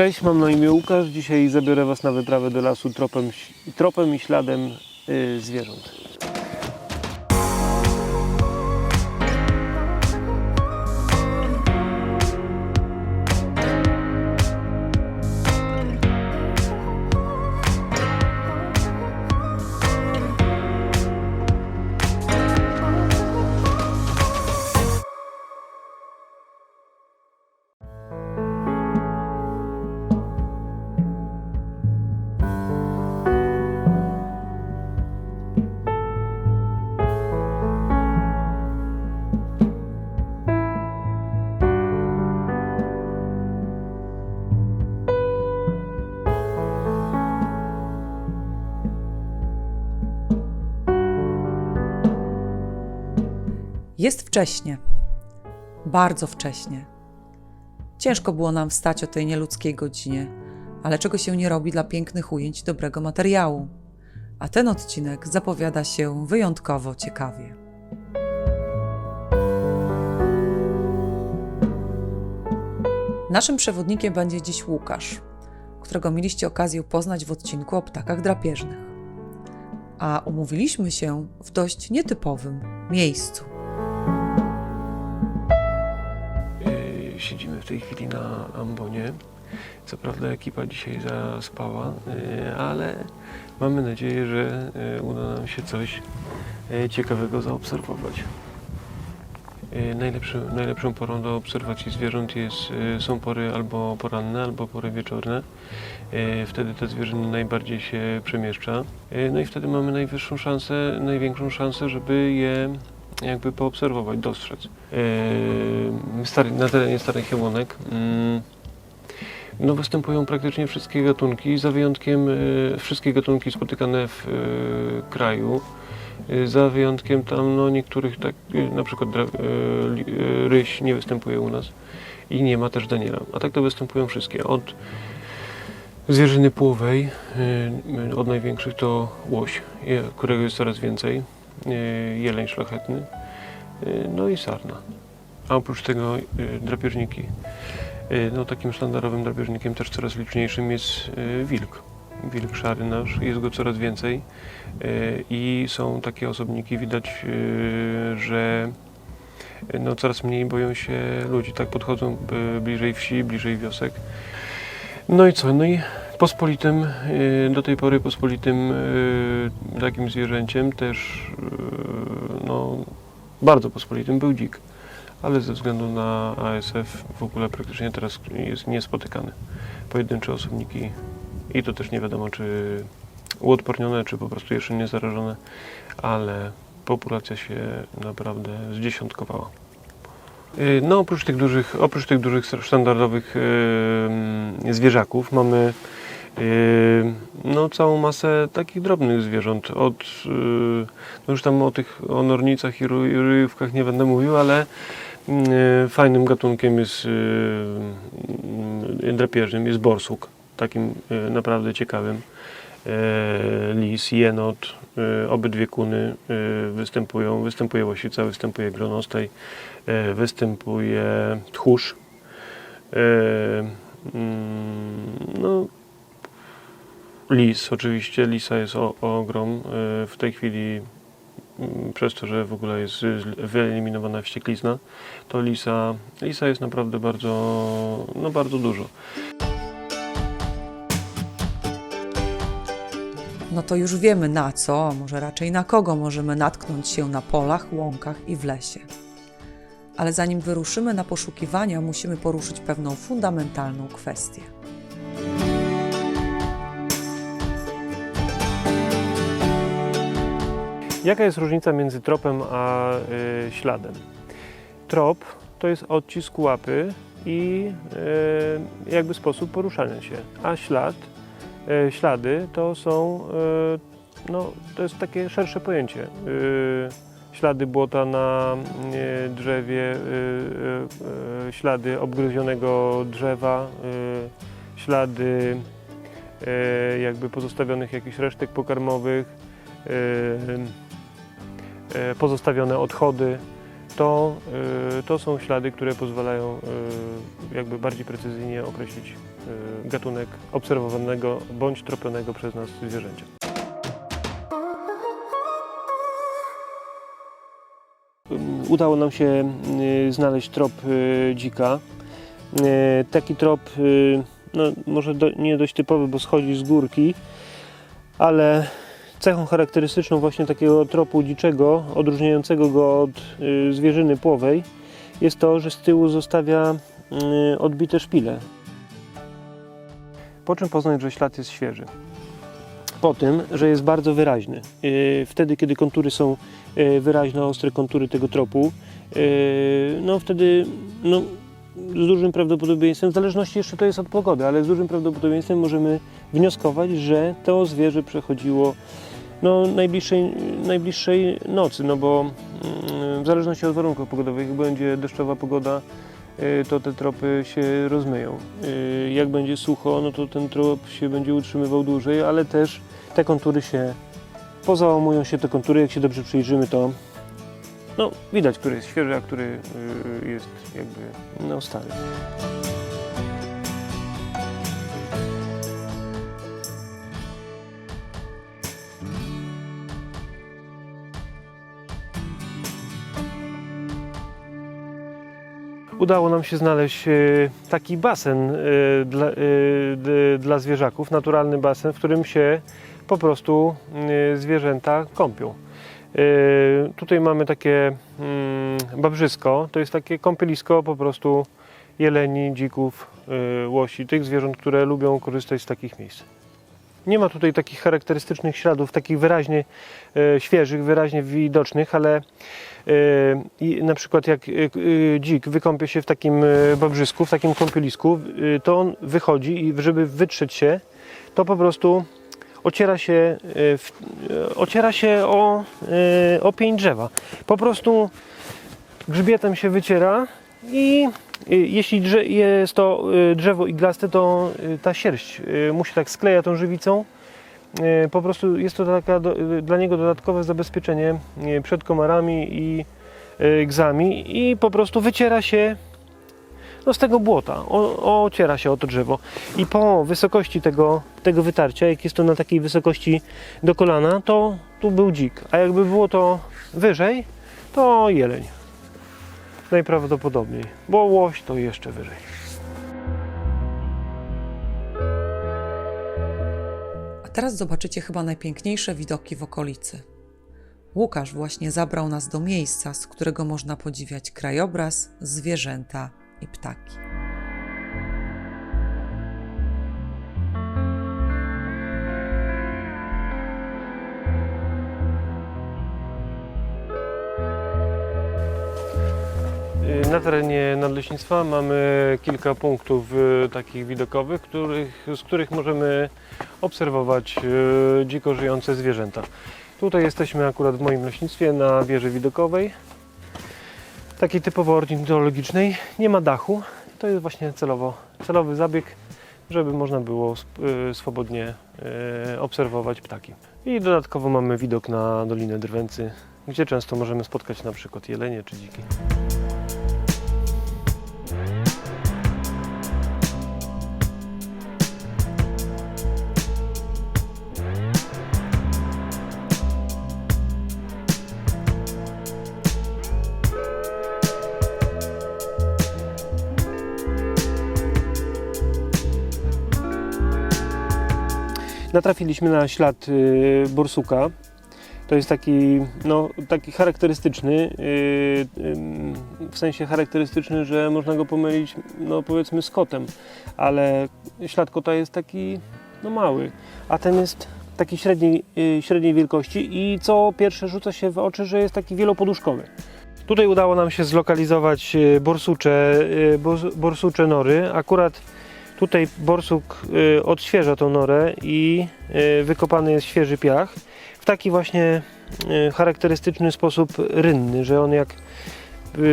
Cześć, mam na imię Łukasz. Dzisiaj zabiorę Was na wyprawę do lasu tropem, tropem i śladem y, zwierząt. Jest wcześnie. Bardzo wcześnie. Ciężko było nam wstać o tej nieludzkiej godzinie, ale czego się nie robi dla pięknych ujęć dobrego materiału. A ten odcinek zapowiada się wyjątkowo ciekawie. Naszym przewodnikiem będzie dziś Łukasz, którego mieliście okazję poznać w odcinku o ptakach drapieżnych. A umówiliśmy się w dość nietypowym miejscu. Siedzimy w tej chwili na ambonie. Co prawda ekipa dzisiaj zaspała, y, ale mamy nadzieję, że y, uda nam się coś y, ciekawego zaobserwować. Najlepszy, najlepszą porą do obserwacji zwierząt jest, są pory albo poranne, albo pory wieczorne. Wtedy te zwierzę najbardziej się przemieszcza. No i wtedy mamy najwyższą szansę, największą szansę, żeby je jakby poobserwować, dostrzec. Yy, stary, na terenie Starych Jabłonek mm, no występują praktycznie wszystkie gatunki, za wyjątkiem y, wszystkie gatunki spotykane w y, kraju. Y, Za wyjątkiem tam no, niektórych, tak, y, na przykład ryś nie występuje u nas i nie ma też Daniela. A tak to występują wszystkie. Od zwierzyny płowej, od największych to łoś, którego jest coraz więcej, jeleń szlachetny, y, no i sarna. A oprócz tego y, drapieżniki. No takim sztandarowym drapieżnikiem też coraz liczniejszym jest wilk. Wilk szary nasz, jest go coraz więcej i są takie osobniki, widać, że no, coraz mniej boją się ludzi, tak podchodzą bliżej wsi, bliżej wiosek. No i co? No i pospolitym, y, do tej pory pospolitym y, takim zwierzęciem też, y, no, bardzo pospolitym był dzik, ale ze względu na ASF w ogóle praktycznie teraz jest niespotykany. Pojedyncze osobniki i to też nie wiadomo, czy uodpornione, czy po prostu jeszcze nie zarażone, ale populacja się naprawdę zdziesiątkowała. No oprócz tych dużych, oprócz tych dużych standardowych y, zwierzaków mamy no, całą masę takich drobnych zwierząt. Od, y, no już tam o tych o nornicach i ryjówkach nie będę mówił, ale y, fajnym gatunkiem jest drapieżnym, jest borsuk, takim naprawdę ciekawym. Lis, jenot, obydwie kuny występują, występuje łosica, występuje gronostaj, występuje tchórz. Mm, No, lis, oczywiście, lisa jest o, ogrom. E, W tej chwili, mm, przez to, że w ogóle jest wyeliminowana wścieklizna, to lisa, lisa jest naprawdę bardzo, no bardzo dużo. No to już wiemy na co, może raczej na kogo możemy natknąć się na polach, łąkach i w lesie. Ale zanim wyruszymy na poszukiwania, musimy poruszyć pewną fundamentalną kwestię. Jaka jest różnica między tropem a y, śladem? Trop to jest odcisk łapy i y, jakby sposób poruszania się, a ślad, y, ślady to są, y, no to jest takie szersze pojęcie. Y, ślady błota na y, drzewie, y, y, y, ślady obgryzionego drzewa, y, ślady y, jakby pozostawionych jakichś resztek pokarmowych, y, pozostawione odchody. to, y, to są ślady, które pozwalają y, jakby bardziej precyzyjnie określić gatunek obserwowanego bądź tropionego przez nas zwierzęcia. Udało nam się znaleźć trop dzika. Taki trop, no, może do, nie dość typowy, bo schodzi z górki, ale cechą charakterystyczną właśnie takiego tropu dziczego, odróżniającego go od y, zwierzyny płowej, jest to, że z tyłu zostawia y, odbite szpile. Po czym poznać, że ślad jest świeży? Po tym, że jest bardzo wyraźny. Y, Wtedy, kiedy kontury są wyraźne, ostre kontury tego tropu, no wtedy no, z dużym prawdopodobieństwem, w zależności jeszcze to jest od pogody, ale z dużym prawdopodobieństwem możemy wnioskować, że to zwierzę przechodziło no, najbliższej, najbliższej nocy, no bo mm, w zależności od warunków pogodowych, jak będzie deszczowa pogoda, y, to te tropy się rozmyją. Y, Jak będzie sucho, no to ten trop się będzie utrzymywał dłużej, ale też te kontury się pozałamują się te kontury, jak się dobrze przyjrzymy, to no, widać, który jest świeży, a który y, jest jakby no, stary. Udało nam się znaleźć e, taki basen e, dla, e, dla zwierzaków, naturalny basen, w którym się po prostu zwierzęta kąpią. Tutaj mamy takie mm, babrzysko, to jest takie kąpielisko po prostu jeleni, dzików, łosi, tych zwierząt, które lubią korzystać z takich miejsc. Nie ma tutaj takich charakterystycznych śladów, takich wyraźnie e, świeżych, wyraźnie widocznych, ale e, na przykład jak e, dzik wykąpie się w takim babrzysku, w takim kąpielisku, to on wychodzi i żeby wytrzeć się, to po prostu ociera się, ociera się o, o pień drzewa. Po prostu grzbietem się wyciera i jeśli drze- jest to e, drzewo iglaste, to e, ta sierść mu się tak skleja tą żywicą. Po prostu jest to taka dla niego dodatkowe zabezpieczenie przed komarami i gzami i po prostu wyciera się no, z tego błota, o, ociera się o to drzewo. I po wysokości tego, tego wytarcia, jak jest to na takiej wysokości do kolana, to tu był dzik. A jakby było to wyżej, to jeleń. Najprawdopodobniej, bo łoś to jeszcze wyżej. A teraz zobaczycie chyba najpiękniejsze widoki w okolicy. Łukasz właśnie zabrał nas do miejsca, z którego można podziwiać krajobraz, zwierzęta i ptaki. Na terenie nadleśnictwa mamy kilka punktów y, takich widokowych, których, z których możemy obserwować y, dziko żyjące zwierzęta. Tutaj jesteśmy akurat w moim leśnictwie na wieży widokowej, takiej typowo ornitologicznej. Nie ma dachu. To jest właśnie celowo, celowy zabieg, żeby można było y, swobodnie obserwować ptaki. I dodatkowo mamy widok na Dolinę Drwęcy, gdzie często możemy spotkać na przykład jelenie czy dziki. Natrafiliśmy na ślad y, borsuka. To jest taki, no, taki charakterystyczny, y, ym, w sensie charakterystyczny, że można go pomylić, no powiedzmy, z kotem, ale ślad kota jest taki, no mały, a ten jest taki średniej, y, średniej wielkości i co pierwsze rzuca się w oczy, że jest taki wielopoduszkowy. Tutaj udało nam się zlokalizować y, borsucze, y, bors- borsucze nory. Akurat Tutaj borsuk y, odświeża tą norę i y, wykopany jest świeży piach w taki właśnie y, charakterystyczny sposób rynny, że on jak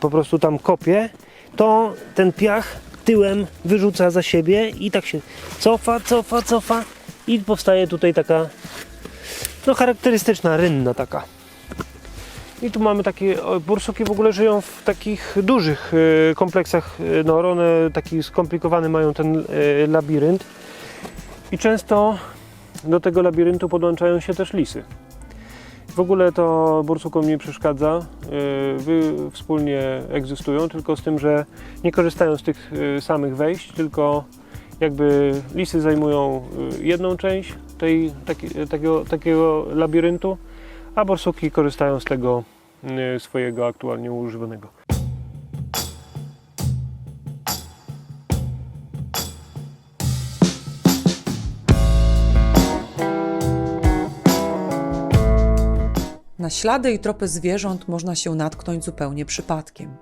po prostu tam kopie, to ten piach tyłem wyrzuca za siebie i tak się cofa, cofa, cofa i powstaje tutaj taka no charakterystyczna rynna taka. I tu mamy takie, o, borsuki w ogóle żyją w takich dużych e, kompleksach e, nor, one taki skomplikowany mają ten e, labirynt i często do tego labiryntu podłączają się też lisy. W ogóle to borsukom nie przeszkadza, wy wspólnie egzystują, tylko z tym, że nie korzystają z tych samych wejść, tylko jakby lisy zajmują jedną część tej, taki, takiego, takiego labiryntu, a borsuki korzystają z tego y, swojego aktualnie używanego. Na ślady i tropy zwierząt można się natknąć zupełnie przypadkiem.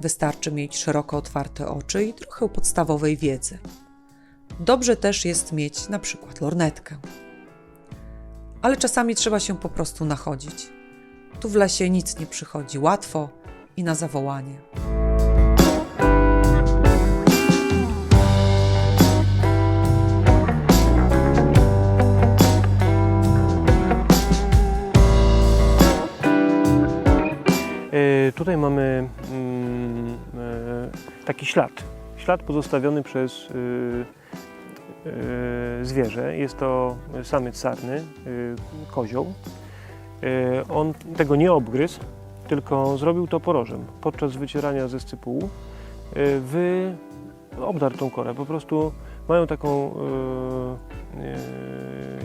Wystarczy mieć szeroko otwarte oczy i trochę podstawowej wiedzy. Dobrze też jest mieć na przykład lornetkę. Ale czasami trzeba się po prostu nachodzić. Tu w lesie nic nie przychodzi łatwo i na zawołanie. E, tutaj mamy mm, e, taki ślad. Ślad pozostawiony przez y, zwierzę. Jest to samiec sarny, y, kozioł. Y, on tego nie obgryzł, tylko zrobił to porożem. Podczas wycierania ze scypułu y, wy obdarł tą korę. Po prostu mają taką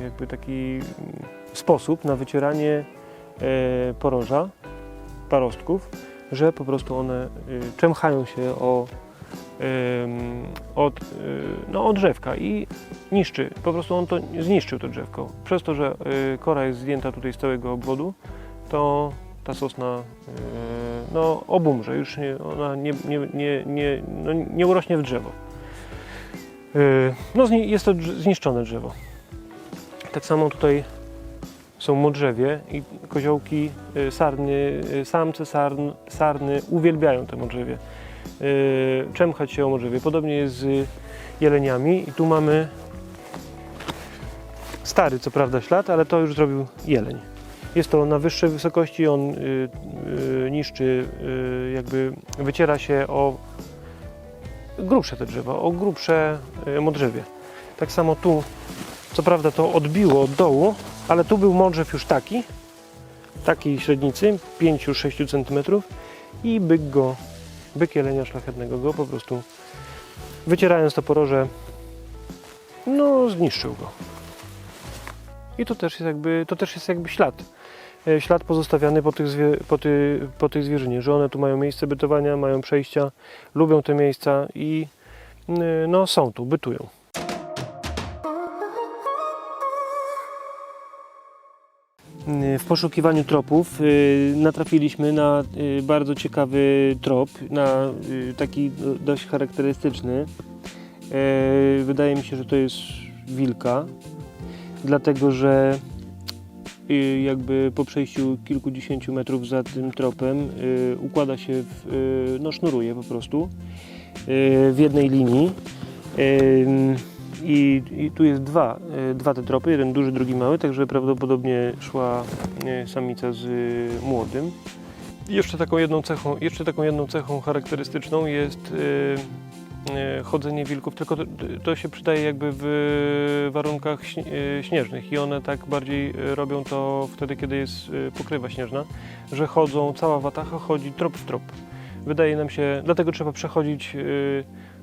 jakby taki sposób na wycieranie poroża parostków, że po prostu one czemchają się o, od, y, no, od drzewka i niszczy. Po prostu on to zniszczył to drzewko. Przez to, że y, kora jest zdjęta tutaj z całego obwodu, to ta sosna y, no, obumrze, już nie, ona nie, nie, nie, nie, no, nie urośnie w drzewo. No, jest to zniszczone drzewo. Tak samo tutaj są modrzewie i koziołki, sarny, samce sarn, sarny uwielbiają te modrzewie. Y, Czemchać się o modrzewie. Podobnie jest z jeleniami i tu mamy stary co prawda ślad, ale to już zrobił jeleń. Jest to na wyższej wysokości, on y, y, niszczy, jakby wyciera się o grubsze te drzewa, o grubsze modrzewie. Tak samo tu, co prawda to odbiło od dołu, ale tu był modrzew już taki, takiej średnicy, 5-6 cm i byk go, byk jelenia szlachetnego go po prostu wycierając to poroże, no zniszczył go. I to też jest jakby, to też jest jakby ślad. E, Ślad pozostawiany po, tych zwie, po, ty, po zwierzynie, że one tu mają miejsce bytowania, mają przejścia, lubią te miejsca i no są tu, bytują. W poszukiwaniu tropów y, natrafiliśmy na y, bardzo ciekawy trop, na y, taki do- dość charakterystyczny. Y, Wydaje mi się, że to jest wilka, dlatego że y, jakby po przejściu kilkudziesięciu metrów za tym tropem y, układa się, w, y, no sznuruje po prostu y, w jednej linii. I, I tu jest dwa, y, dwa te tropy, jeden duży, drugi mały, także prawdopodobnie szła y, samica z y, młodym. I Jeszcze taką jedną cechą, jeszcze taką jedną cechą charakterystyczną jest chodzenie wilków, tylko to, to się przydaje jakby w warunkach śnie, śnieżnych i one tak bardziej robią to wtedy, kiedy jest pokrywa śnieżna, że chodzą, cała watacha chodzi trop w trop. Wydaje nam się, dlatego trzeba przechodzić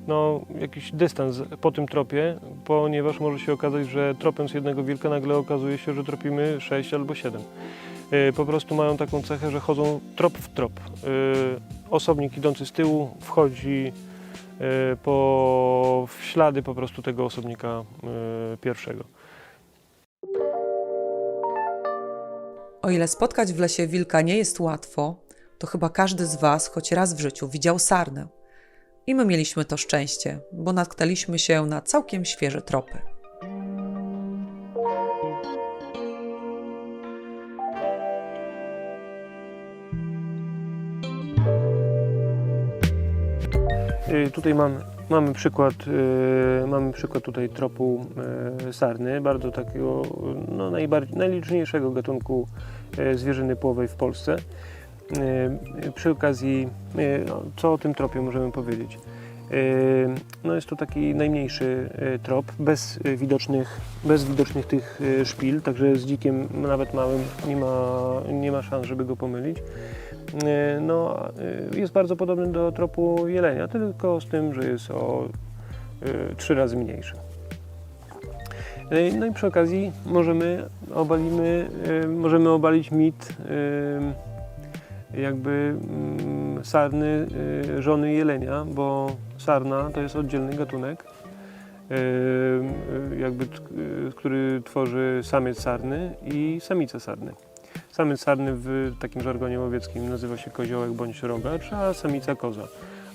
no, jakiś dystans po tym tropie, ponieważ może się okazać, że tropem z jednego wilka nagle okazuje się, że tropimy 6 albo 7. Y, Po prostu mają taką cechę, że chodzą trop w trop. Y, Osobnik idący z tyłu wchodzi y, po, ślady po prostu tego osobnika pierwszego. O ile spotkać w lesie wilka nie jest łatwo, to chyba każdy z Was choć raz w życiu widział sarnę. I my mieliśmy to szczęście, bo natknęliśmy się na całkiem świeże tropy. Y, Tutaj mam mamy przykład, e, mamy przykład tutaj tropu e, sarny, bardzo takiego no, najbardziej, najliczniejszego gatunku e, zwierzyny płowej w Polsce. E, Przy okazji, e, no, co o tym tropie możemy powiedzieć? No jest to taki najmniejszy trop, bez widocznych, bez widocznych tych szpil, także z dzikiem nawet małym nie ma, nie ma szans, żeby go pomylić. No, jest bardzo podobny do tropu jelenia, tylko z tym, że jest o trzy razy mniejszy. No i przy okazji możemy, obalimy, możemy obalić mit jakby mm, sarny e, żony jelenia, bo sarna to jest oddzielny gatunek, e, e, jakby, który tworzy samiec sarny i samica sarny. Samiec sarny w takim żargonie łowieckim nazywa się koziołek bądź rogacz, a samica koza.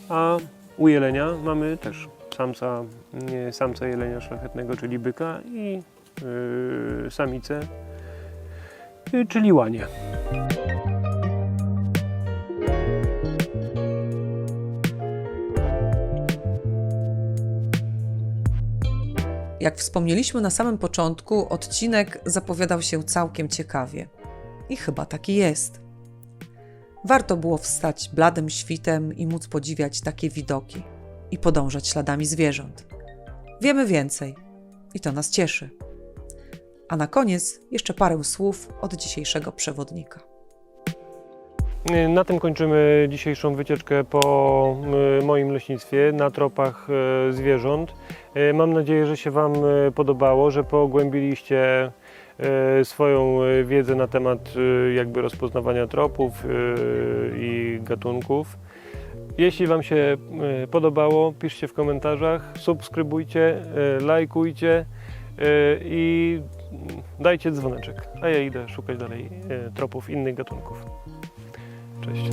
A u jelenia mamy też samca, samca jelenia szlachetnego, czyli byka i yy, samicę, czyli łanie. Jak wspomnieliśmy na samym początku, odcinek zapowiadał się całkiem ciekawie. I chyba taki jest. Warto było wstać bladym świtem i móc podziwiać takie widoki i podążać śladami zwierząt. Wiemy więcej i to nas cieszy. A na koniec jeszcze parę słów od dzisiejszego przewodnika. Yy, Na tym kończymy dzisiejszą wycieczkę po yy, moim leśnictwie na tropach yy, zwierząt. Yy, Mam nadzieję, że się Wam yy, podobało, że pogłębiliście yy, swoją wiedzę na temat jakby rozpoznawania tropów i gatunków. Jeśli Wam się podobało, piszcie w komentarzach, subskrybujcie, lajkujcie i dajcie dzwoneczek. A ja idę szukać dalej tropów innych gatunków. Cześć.